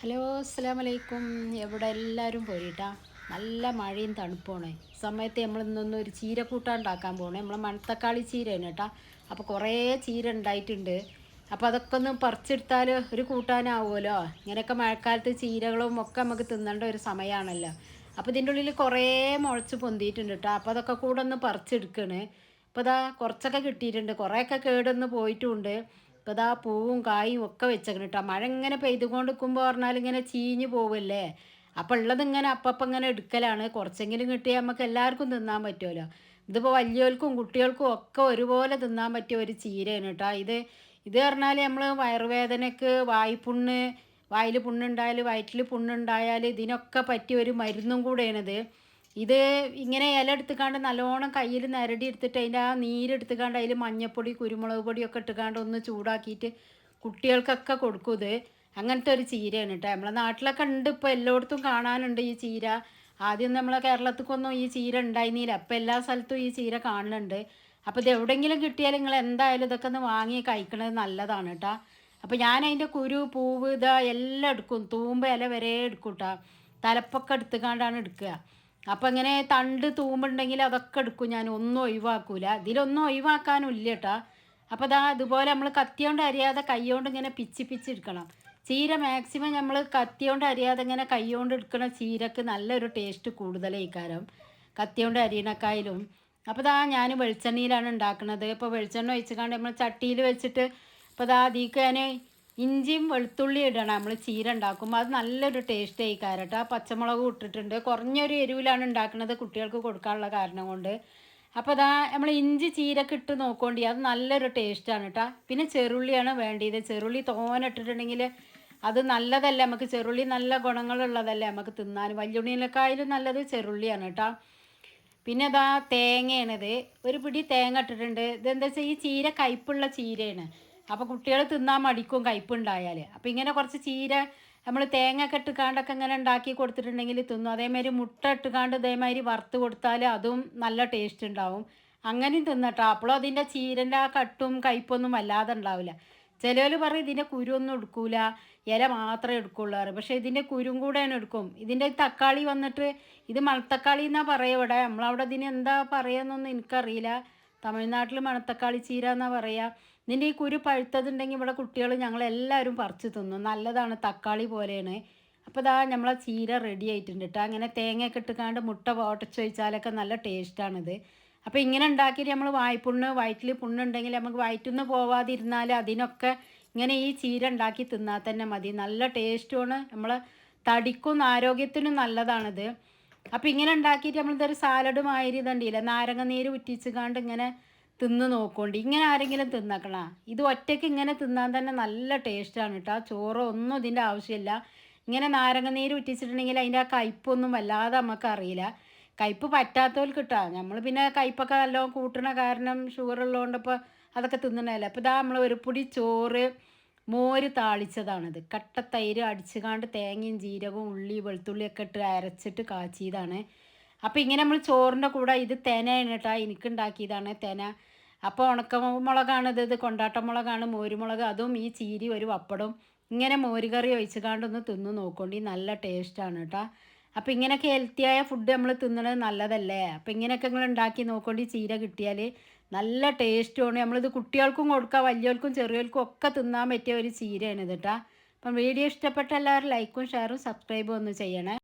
Hello അസ്സാം വലൈക്കും എവിടെ എല്ലാവരും പോയിട്ടാ. നല്ല മഴയും തണുപ്പാണ് സമയത്ത് നമ്മൾ ഇന്നൊന്ന് ഒരു ചീര കൂട്ടാൻ ഉണ്ടാക്കാൻ പോകണേ നമ്മൾ മണത്തക്കാളി ചീരയാണ് കേട്ടാ. അപ്പോൾ കുറേ ചീര ഉണ്ടായിട്ടുണ്ട്. അപ്പോൾ അതൊക്കെ ഒന്ന് പറിച്ചെടുത്താൽ ഒരു കൂട്ടാനാവുമല്ലോ. ഇങ്ങനെയൊക്കെ മഴക്കാലത്ത് ചീരകളും ഒക്കെ നമുക്ക് തിന്നേണ്ട ഒരു സമയമാണല്ലോ അപ്പോൾ ഇതിന്റെ ഉള്ളിൽ കുറേ മുളച്ച് പൊന്തിയിട്ടുണ്ട് കേട്ടോ. അപ്പോൾ അതൊക്കെ കൂടെ ഒന്ന് പറിച്ചെടുക്കണേ. അപ്പോൾ ഇതാ കുറച്ചൊക്കെ കിട്ടിയിട്ടുണ്ട്. കുറേയൊക്കെ കേടൊന്ന് പോയിട്ടുമുണ്ട് ഇപ്പോൾ ഇതാ പൂവും കായും ഒക്കെ വെച്ചേക്കണം കേട്ടോ മഴ ഇങ്ങനെ പെയ്തുകൊണ്ട് നിൽക്കുമ്പോൾ പറഞ്ഞാൽ ഇങ്ങനെ ചീഞ്ഞ് പോവല്ലേ? അപ്പോൾ ഉള്ളത് ഇങ്ങനെ അപ്പം ഇങ്ങനെ എടുക്കലാണ്. കുറച്ചെങ്കിലും കിട്ടിയാൽ നമുക്ക് എല്ലാവർക്കും തിന്നാൻ പറ്റുമല്ലോ ഇതിപ്പോൾ വലിയവർക്കും കുട്ടികൾക്കും ഒക്കെ ഒരുപോലെ തിന്നാൻ പറ്റിയ ഒരു ചീരയാണ് കേട്ടോ ഇത് ഇത് പറഞ്ഞാൽ നമ്മൾ വയറുവേദനയ്ക്ക് വായ്പുണ്ണ് വായിൽ പുണ്ണുണ്ടായാൽ വയറ്റിൽ പുണ്ണുണ്ടായാൽ ഇതിനൊക്കെ പറ്റിയ ഒരു മരുന്നും കൂടെയാണിത്. ഇത് ഇങ്ങനെ ഇല എടുത്തുകാണ്ട് നല്ലോണം കയ്യിൽ നിരടി എടുത്തിട്ട് അതിന്റെ ആ നീരെടുത്തുകാണ്ട് അതിൽ മഞ്ഞപ്പൊടി കുരുമുളക് പൊടിയൊക്കെ ഇട്ടുകാണ്ട് ഒന്ന് ചൂടാക്കിയിട്ട് കുട്ടികൾക്കൊക്കെ കൊടുക്കും ഇത്. അങ്ങനത്തെ ഒരു ചീരയാണ് കേട്ടോ. നമ്മളെ നാട്ടിലൊക്കെ ഉണ്ട് ഇപ്പോൾ എല്ലായിടത്തും കാണാനുണ്ട് ഈ ചീര. ആദ്യം നമ്മളെ കേരളത്തിലേക്കൊന്നും ഈ ചീര ഉണ്ടായിരുന്നില്ല. അപ്പം എല്ലാ സ്ഥലത്തും ഈ ചീര കാണുന്നുണ്ട്. അപ്പോൾ ഇത് എവിടെയെങ്കിലും കിട്ടിയാൽ നിങ്ങൾ എന്തായാലും ഇതൊക്കെ ഒന്ന് വാങ്ങി കഴിക്കുന്നത് നല്ലതാണ് കേട്ടോ. അപ്പോൾ ഞാൻ അതിന്റെ കുരു പൂവ് ഇതാ എല്ലാം എടുക്കും. തൂമ്പ ഇല വരെ എടുക്കും കേട്ടോ. തലപ്പൊക്കെ എടുത്തുകൊണ്ടാണ് എടുക്കുക. അപ്പം ഇങ്ങനെ തണ്ട് തൂമ്പുണ്ടെങ്കിൽ അതൊക്കെ എടുക്കും ഞാൻ ഒന്നും ഒഴിവാക്കൂല. ഇതിലൊന്നും ഒഴിവാക്കാനും ഇല്ല കേട്ടോ അപ്പോൾ ഇതാ അതുപോലെ നമ്മൾ കത്തിയോണ്ട് അരിയാതെ കൈയോണ്ട് ഇങ്ങനെ പിച്ചി പിച്ചി എടുക്കണം. ചീര മാക്സിമം നമ്മൾ കത്തിയോണ്ട് അരിയാതെ ഇങ്ങനെ കൈയോണ്ട് എടുക്കണ ചീരക്ക് നല്ലൊരു ടേസ്റ്റ് കൂടുതലായിക്കാരം കത്തിയോണ്ട് അരിയണക്കായാലും. അപ്പോൾ ഇതാ ഞാൻ വെളിച്ചെണ്ണയിലാണ് ഉണ്ടാക്കുന്നത് ഇപ്പോൾ വെളിച്ചെണ്ണ ഒഴിച്ചുകൊണ്ട് നമ്മൾ ചട്ടിയിൽ വെച്ചിട്ട് ഇപ്പോൾ ഇതാ അതിക്ക് ഞാൻ ഇഞ്ചിയും വെളുത്തുള്ളി ഇടണം. നമ്മൾ ചീര ഉണ്ടാക്കുമ്പോൾ അത് നല്ലൊരു ടേസ്റ്റ് ആയി കാരട്ടോ ആ പച്ചമുളക് ഇട്ടിട്ടുണ്ട്. കുറഞ്ഞൊരു എരിവിലാണ് ഉണ്ടാക്കുന്നത് കുട്ടികൾക്ക് കൊടുക്കാനുള്ള കാരണം കൊണ്ട്. അപ്പോൾ അതാ നമ്മൾ ഇഞ്ചി ചീരക്ക് ഇട്ട് നോക്കോണ്ടി. അത് നല്ലൊരു ടേസ്റ്റാണ് കേട്ടോ പിന്നെ ചെറുള്ളിയാണ് വേണ്ടിയത് ചെറുള്ളി തോനെ ഇട്ടിട്ടുണ്ടെങ്കിൽ അത് നല്ലതല്ല നമുക്ക്. ചെറുള്ളി നല്ല ഗുണങ്ങളുള്ളതല്ലേ നമുക്ക് തിന്നാൻ. വല്യുണ്ണിയിലേക്കായാലും നല്ലത് ചെറുള്ളിയാണ് കേട്ടോ പിന്നെ അതാ തേങ്ങയാണിത്. ഒരു പിടി തേങ്ങ ഇട്ടിട്ടുണ്ട്. ഇതെന്താ വെച്ചാൽ ഈ ചീര കയ്പുള്ള ചീരയാണ്. അപ്പോൾ കുട്ടികൾ തിന്നാൻ മടിക്കും കയ്പുണ്ടായാൽ അപ്പോൾ ഇങ്ങനെ കുറച്ച് ചീര നമ്മൾ തേങ്ങ ഒക്കെ ഇട്ടുകാണ്ടൊക്കെ ഇങ്ങനെ ഉണ്ടാക്കി കൊടുത്തിട്ടുണ്ടെങ്കിൽ തിന്നും. അതേമാതിരി മുട്ട ഇട്ടുകാണ്ട് ഇതേമാതിരി വറുത്ത് കൊടുത്താൽ അതും നല്ല ടേസ്റ്റ് ഉണ്ടാവും. അങ്ങനെയും തിന്നട്ടോ. അപ്പോഴും അതിന്റെ ചീരന്റെ ആ കട്ടും കയ്പൊന്നും വല്ലാതെ ഉണ്ടാവില്ല. ചിലവർ പറയും ഇതിന്റെ കുരുവൊന്നും എടുക്കൂല. ഇല മാത്രമേ എടുക്കുള്ളൂ പറയും. പക്ഷേ ഇതിന്റെ കുരും കൂടെയാണ് എടുക്കും. ഇതിന്റെ തക്കാളി വന്നിട്ട് ഇത് മണത്തക്കാളി എന്നാണ് പറയുക ഇവിടെ. നമ്മളവിടെ ഇതിന് എന്താ പറയുകയെന്നൊന്നും എനിക്കറിയില്ല. തമിഴ്നാട്ടിൽ മണത്തക്കാളി ചീര എന്നാണ് പറയുക ഇതിന്റെ ഈ കുരു പഴുത്തതുണ്ടെങ്കിൽ ഇവിടെ കുട്ടികൾ ഞങ്ങളെല്ലാവരും പറിച്ച് തിന്നും. നല്ലതാണ് തക്കാളി പോലെയാണ്. അപ്പോൾ ഇതാ നമ്മളെ ചീര റെഡി ആയിട്ടുണ്ട് കേട്ടോ അങ്ങനെ തേങ്ങയൊക്കെ ഇട്ടുകാണ്ട് മുട്ട ഓട്ടച്ച് വെച്ചാലൊക്കെ നല്ല ടേസ്റ്റാണിത്. അപ്പോൾ ഇങ്ങനെ ഉണ്ടാക്കിയിട്ട് നമ്മൾ വായ്പുണ്ണ് വയറ്റിൽ പുണ്ണുണ്ടെങ്കിൽ നമുക്ക് വയറ്റിൽ പോവാതിരുന്നാൽ അതിനൊക്കെ ഇങ്ങനെ ഈ ചീര ഉണ്ടാക്കി തിന്നാൽ തന്നെ മതി. നല്ല ടേസ്റ്റുമാണ്. നമ്മളെ തടിക്കും ആരോഗ്യത്തിനും നല്ലതാണിത്. അപ്പോൾ ഇങ്ങനെ ഉണ്ടാക്കിയിട്ട് നമ്മളിതൊരു സാലഡ് മാതിരി ഇതുണ്ടല്ലേ നാരങ്ങ നീര് ഉറ്റിച്ചുകാണ്ട് ഇങ്ങനെ തിന്ന് നോക്കോണ്ട്. ഇങ്ങനെ ആരെങ്കിലും തിന്നക്കണ? ഇത് ഒറ്റയ്ക്ക് ഇങ്ങനെ തിന്നാൻ തന്നെ നല്ല ടേസ്റ്റാണ് കേട്ടോ ചോറോ ഒന്നും ഇതിന്റെ ആവശ്യമില്ല. ഇങ്ങനെ നാരങ്ങ നീര് ഉറ്റിച്ചിട്ടുണ്ടെങ്കിൽ അതിന്റെ ആ കയ്പൊന്നും വല്ലാതെ നമുക്ക് അറിയില്ല. കയ്പ് പറ്റാത്തവർക്ക് കിട്ടാം നമ്മൾ പിന്നെ കയ്പൊക്കെ നല്ലോണം കൂട്ടണ കാരണം ഷുഗർ ഉള്ളതുകൊണ്ട് ഇപ്പോൾ അതൊക്കെ തിന്നണമല്ലോ അപ്പോൾ ഇതാ നമ്മൾ ഒരു പൊടി ചോറ് മോര് താളിച്ചതാണിത്. കട്ട തൈര് അടിച്ചുകാണ്ട് തേങ്ങയും ജീരകവും ഉള്ളി വെളുത്തുള്ളിയൊക്കെ ഇട്ട് അരച്ചിട്ട് കാച്ചിയതാണ്. അപ്പോൾ ഇങ്ങനെ നമ്മൾ ചോറിന്റെ കൂടെ ഇത് തേനയാണ് കേട്ടോ എനിക്കുണ്ടാക്കിയതാണ് തേന. അപ്പോൾ ഉണക്കമുളകാണ് ഇത് ഇത് കൊണ്ടാട്ടമുളകാണ് മോരുമുളക് അതും ഈ ചീരി ഒരു പപ്പടും ഇങ്ങനെ മോരുകറി ഒഴിച്ചുകാണ്ടൊന്ന് തിന്ന് നോക്കോണ്ടി. നല്ല ടേസ്റ്റാണ് കേട്ടോ അപ്പോൾ ഇങ്ങനെയൊക്കെ ഹെൽത്തിയായ ഫുഡ് നമ്മൾ തിന്നണത് നല്ലതല്ലേ? അപ്പോൾ ഇങ്ങനെയൊക്കെ നിങ്ങൾ ഉണ്ടാക്കി നോക്കൊണ്ടി ചീര കിട്ടിയാൽ നല്ല ടേസ്റ്റുമാണ് നമ്മളിത് കുട്ടികൾക്കും കൊടുക്കാം വലിയവർക്കും ചെറിയവർക്കും ഒക്കെ തിന്നാൻ പറ്റിയ ഒരു ചീരയാണ് ഇത് കേട്ടോ അപ്പം വീഡിയോ ഇഷ്ടപ്പെട്ട എല്ലാവരും ലൈക്കും ഷെയറും സബ്സ്ക്രൈബും ഒന്ന് ചെയ്യണേ.